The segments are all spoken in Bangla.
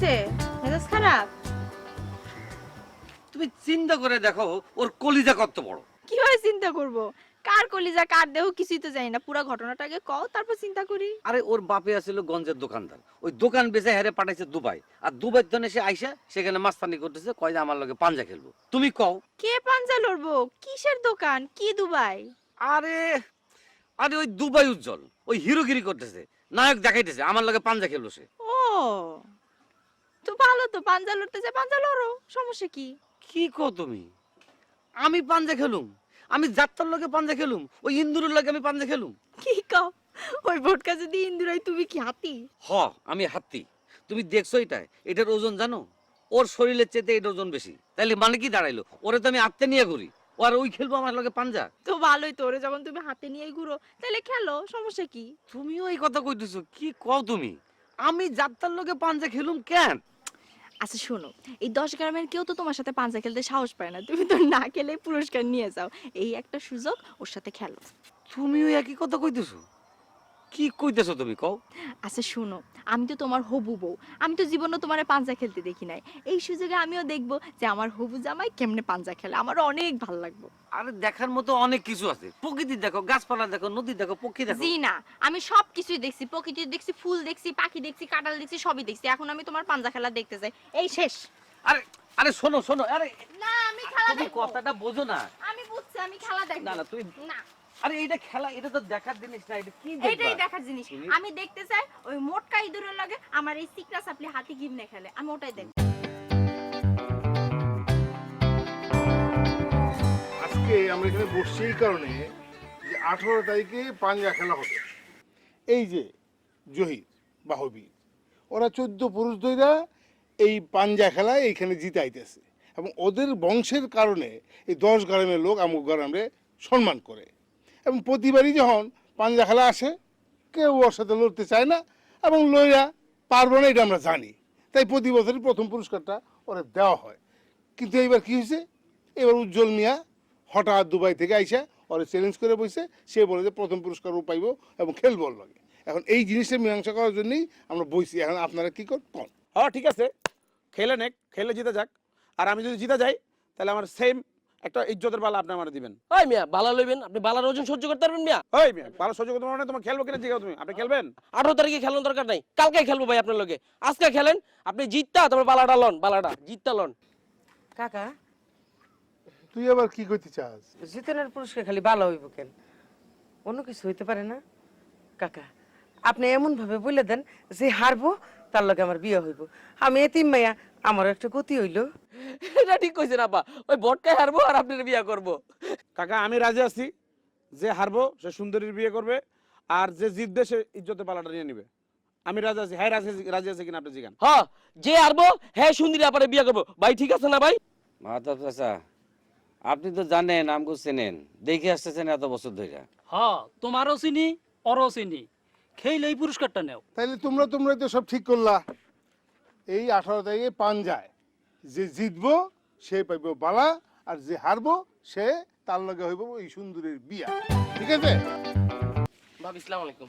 হয়েছে? মেজাজ খারাপ? তুমি চিন্তা করে দেখো ওর কলিজা কত বড়। কীভাবে চিন্তা করব? কার কলিজা কার দেহ কিছুই তো জানি না। পুরো কও তারপর চিন্তা করি। আরে ওর বাপে গঞ্জের দোকানদার। ওই দোকান বেচে হেরে পাঠাইছে দুবাই। আর দুবাই ধনে সে আইসা সেখানে মাস্তানি করতেছে কয় যে আমার লগে পাঞ্জা খেলব। তুমি কও। কে পাঞ্জা লড়বো? কিসের দোকান? কি দুবাই? আরে আরে ওই দুবাই উজ্জ্বল। ওই হিরোগিরি করতেছে। নায়ক দেখাইতেছে আমার লগে পাঞ্জা খেলব সে। ও। তো ভালো তো পাঞ্জা লড়তে যে পাঞ্জা লড়ো সমস্যা কি? কি কো তুমি? আমি পাঞ্জা খেলুম আমি যাত্রার লগে পাঞ্জা খেলুম ওই ইন্দুরের লগে আমি পাঞ্জা খেলুম। কি কও? ওই ভোটকা যদি ইন্দুরাই তুমি কি হাতি? হ আমি হাত্তি তুমি দেখছ এটা এটার ওজন জানো? ওর শরীরের চেয়ে এটার ওজন বেশি। তাইলে মানে কি দাঁড়াইলো? ওরে তো আমি আত্মে নিয়ে ঘুরি ও আর ওই খেলব আমার লগে পাঞ্জা? তো ভালোই তো ওরে যখন তুমি হাতে নিয়ে ঘুরো তাহলে খেলো সমস্যা কি? তুমিও এই কথা কইতেছো কি কও তুমি? আমি যাত্রার লোকে পাঞ্জা খেলুম কেন? আচ্ছা শোনো এই দশ গ্রামের কেউ তো তোমার সাথে পাঞ্জা খেলতে সাহস পায় না। তুমি তো না খেলে পুরস্কার নিয়ে যাও। এই একটা সুযোগ ওর সাথে খেলো। তুমিও একই কথা কইতেছো? কি কইতেছো তুমি কও? আচ্ছা শোনো আমি তো তোমার হবু বউ। আমি তো জীবনে তোমার পাঞ্জা খেলতে দেখি নাই। এই সুযোগে আমিও দেখব যে আমার হবু জামাই কেমনে পাঞ্জা খেলে। আমার অনেক ভালো লাগবে। আরে দেখার মতো অনেক কিছু আছে। প্রকৃতি দেখো গাছপালা দেখো নদী দেখো পক্ষী দেখো। জি না আমি সব কিছুই দেখছি। প্রকৃতি দেখছি ফুল দেখছি পাখি দেখছি কাঁঠাল দেখছি সবই দেখছি। এখন আমি তোমার পাঞ্জা খেলা দেখতে চাই। এই শেষ। আরে আরে শোনো শোনো আরে না আমি খেলা দেখব। কথাটা বোঝো না। আমি বুঝছি আমি খেলা দেখব। না না তুমি না। আরে এটা খেলা এটা তো দেখার জিনিস না এটা কি এইটাই দেখবা দেখার জিনিস। আমি দেখতে চাই ওই মোটকা ইঁদুরের লাগে আমার এই সিকরা সাপলি হাতি গিমনে খেলে আমি ওটাই দেখব। আজকে আমরা এখানে বসছি এই কারণে যে আঠারো তারিখে পাঞ্জা খেলা হবে। এই যে জহির বাহবীর ওরা চোদ্দ পুরুষ দইরা এই পাঞ্জা খেলা এইখানে জিতাইতেছে এবং ওদের বংশের কারণে এই দশ গ্রামের লোক আমুক গ্রামে সম্মান করে। এবং প্রতিবারই যখন পাঞ্জা খেলা আসে, কেউ ওর সাথে লড়তে চায় না এবং লইয়া পারব না, এটা আমরা জানি। তাই প্রতি বছরই প্রথম পুরস্কারটা ওরা দেওয়া হয়। কিন্তু এইবার কি হয়েছে? এবার উজ্জ্বল মিয়া হঠাৎ দুবাই থেকে আইসা ওরা চ্যালেঞ্জ করে বসে সে বলে যে প্রথম পুরস্কার ও পাইব এবং খেলব লগে। এখন এই জিনিসটা মীমাংসা করার জন্যই আমরা বইছি। এখন আপনারা কী কর, কন। হ্যাঁ ঠিক আছে। খেলে নেক, খেলে জিতে যাক। আর আমি যদি জিতে যাই, তাহলে আমার সেম একটা ইজ্জতের বালা আপনি আমার দিবেন। ওই মিয়া বালা লইবেন। আপনি বালার ওজন সহ্য করতে পারবেন মিয়া? ওই মেয়ে ভালো সহ্য করতে পারো না তোমার খেলব কিনা জিগাও তুমি। আপনি খেলবেন? আঠারো তারিখে খেলানোর দরকার নাই। কালকে খেলব ভাই আপনার লগে। আজকে খেলেন আপনি জিততা তারপর বালাটা লন বালাটা জিততা লন। কাকা তুই আবার কি করতে চাস? জিতনের পুরস্কার খালি ভালো হইব কেন? অন্য কিছু হইতে পারে না? কাকা আপনি এমন ভাবে বলে দেন যে হারবো তার লগে আমার বিয়ে হইব। আমি এতিম মাইয়া আমার একটা গতি হইল। এটা ঠিক কইছেন আপা ওই বটকায় হারবো আর আপনার বিয়া করব। কাকা আমি রাজি আছি যে হারবো সে সুন্দরীর বিয়ে করবে আর যে জিতবে সে ইজ্জতের বালাটা নিয়ে নিবে। আমি রাজি আছি হ্যাঁ রাজি আছি- রাজি আছে কিনা আপনি জিগান। হ্যাঁ যে হারবো হ্যাঁ সুন্দরী আপারে বিয়া করব। ভাই ঠিক আছে না ভাই? মাধব চাচা আপনি তো জানেন আমগো চেনেন। দেখে আসতেছেন এত বছর ধরে হ্যাঁ তোমারও চিনি অরও চিনি। খেইলে এই পুরস্কারটা নেও। তাইলে তোমরা তোমরা তো সব ঠিক করলা। এই আঠারো তারিখে পাঞ্জায় যে জিতবো সে পাইব বালা আর যে হারবো সে তার লগে হইব এই সুন্দরীর বিয়া। ঠিক আছে? ভাবি ইসলাম আলাইকুম।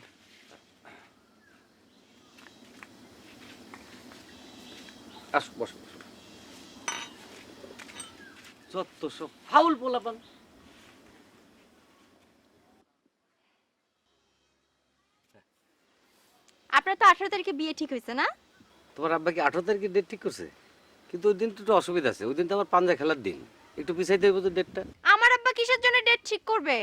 আসো বসো বসো। যত সব ফাউল পোলাপান। আপনার তো আঠারো তারিখে বিয়ে ঠিক হয়েছে না? তোমার আব্বা কি আঠারো তারিখে ডেট ঠিক করছে? কিন্তু ওই দিন তো একটু অসুবিধা আছে। ওই দিন তো আমার পাঞ্জা খেলার দিন। একটু পিছাই দেবো তো ডেটটা আমার আব্বা কিসের জন্য ডেট ঠিক করবে?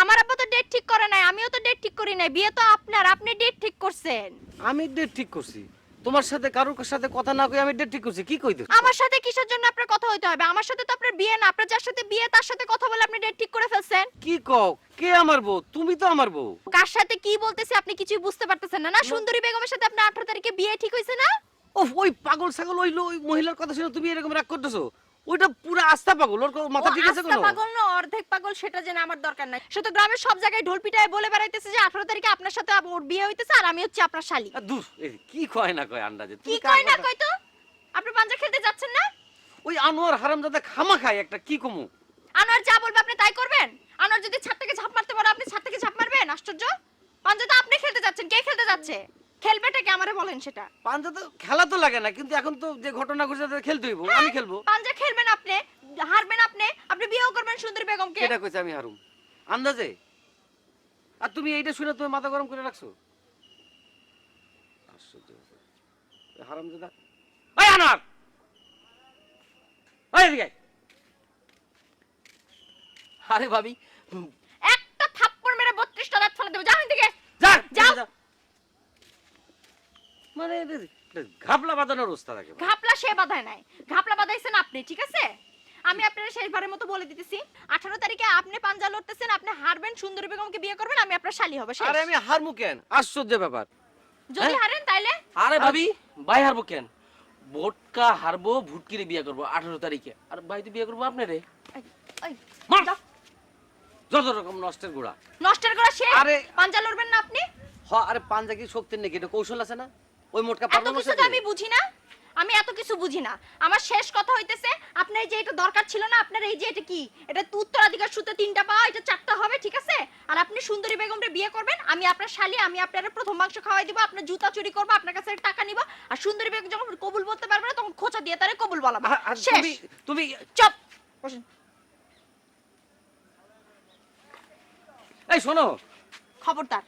আমার আব্বা তো ডেট ঠিক করে নাই আমিও তো ডেট ঠিক করি নাই। বিয়ে তো আপনার আপনি ডেট ঠিক করছেন। আমি ডেট ঠিক করছি। তোমার সাথে কারোর সাথে কথা না কই আমি ডেট ঠিক করছি কি কই দিচ্ছ আমার সাথে কিসের জন্য আপনার কথা হইতে হবে? আমার সাথে তো আপনার বিয়ে না আপনার যার সাথে বিয়ে তার সাথে কথা বলে আপনি ডেট ঠিক করে ফেলছেন। কি কও? কে আমার বউ? তুমি তো আমার বউ। কার সাথে কি বলতেছি আপনি কিছুই বুঝতে পারতেছেন না না? সুন্দরী বেগমের সাথে আপনার আঠারো তারিখে বিয়ে ঠিক হইছে না? ও ওই পাগল ছাগল ওই মহিলার কথা শুনে তুমি এরকম রাগ করতেছো? ওইটা পুরো আস্থা পাগল ওর মাথা ঠিক আছে কোনো পাগল না অর্ধেক পাগল সেটা জেনে আমার দরকার নাই। সে তো গ্রামের সব জায়গায় ঢোল পিটায় বলে বেড়াইতেছে যে আঠারো তারিখে আপনার সাথে ওর বিয়ে হইতেছে আর আমি হচ্ছে আপনার শালি। দূর কি কয় না কয় আন্দাজে? কি কয় না কয় তো? আপনি পাঞ্জা খেলতে যাচ্ছেন না? ওই আনোয়ার হারামজাদা খামা খায় একটা কি কমু? আনোয়ার যা বলবে আপনি তাই করবেন? আনোয়ার যদি ছাদ থেকে ঝাঁপ মারতে পারে আপনি ছাদ থেকে ঝাঁপ মারবেন? আশ্চর্য? পাঞ্জা তো আপনি খেলতে যাচ্ছেন কে খেলতে যাচ্ছে? খেলবেটাকে আমারে বলেন সেটা। পাঞ্জা তো খেলা তো লাগে না কিন্তু এখন তো যে ঘটনা ঘটছে তাতে খেলতে হইব আমি খেলব। পাঞ্জা খেলবেন আপনি হারবেন আপনি আপনি বিয়েও করবেন সুন্দরী বেগমকে। কেটা কইছে আমি হারুম। আন্দাজে? আর তুমি এইটা শুনে তুমি মাথা গরম করে রাখছো? আশ্চর্য হারাম দাদা এই আনার এই এদিকে আরে ভাবি একটা থাপ্পড় মেরে বত্রিশটা দাঁত ফেলে দেবো যাও এখান থেকে যা যাও। যা। মানে ঘাপলা বাঁধানোর ঘাপলা সে বাধায় নাই। ঘাপলা বাধাইছেন আপনি ঠিক আছে? আমি আপনার শেষবারের মতো বলে দিতেছি। আঠারো তারিখে আপনি পাঞ্জা লড়তেছেন আপনি হারবেন সুন্দরী বেগমকে বিয়ে করবেন আমি আপনার শালি হবে। আরে আমি হারমু কেন? আশ্চর্য ব্যাপার। যদি হারেন তাইলে? আরে ভাবি ভাই হারবো কেন? ভোটকা হারবো ভুটকিরে বিয়ে করব আঠারো তারিখে। আর ভাই তো বিয়ে করব আপনারে? যত রকম নষ্টের গোড়া। নষ্টের করা শেষ। আরে- পাঞ্জা লড়বেন না আপনি? হ আরে পাঞ্জা কি শক্তির নাকি? এটা কৌশল আছে না? ওই মোটকা এত পারব কিছু তো আমি বুঝি না। আমি এত কিছু বুঝি না। আমার শেষ কথা হইতেছে আপনার এই যে এটা দরকার ছিল না আপনার এই যে এটা কি? এটা তো উত্তরাধিকার সূত্রে তিনটা পাওয়া এটা চারটা হবে ঠিক আছে? আর আপনি সুন্দরী বেগমরে বিয়ে করবেন আমি আপনার শালি আমি আপনার প্রথম মাংস খাওয়াই দিব আপনার জুতা চুরি করব আপনার কাছে টাকা নিব আর সুন্দরী বেগম যখন কবুল বলতে পারবে না তখন খোঁচা দিয়ে তারে কবুল বলাবো শেষ। তুমি তুমি চপ। এই শোনো। খবরদার।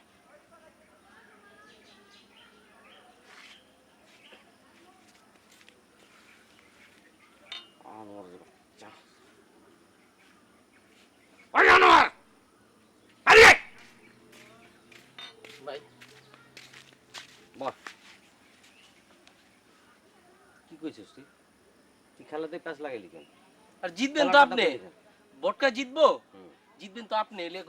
কি কইছিস তুই? তুই খেলাতে প্যাচ লাগাইলি কেন? আর জিতবেন তো আপনি। বটকা জিতবো? জিতবেন তো আপনি এলে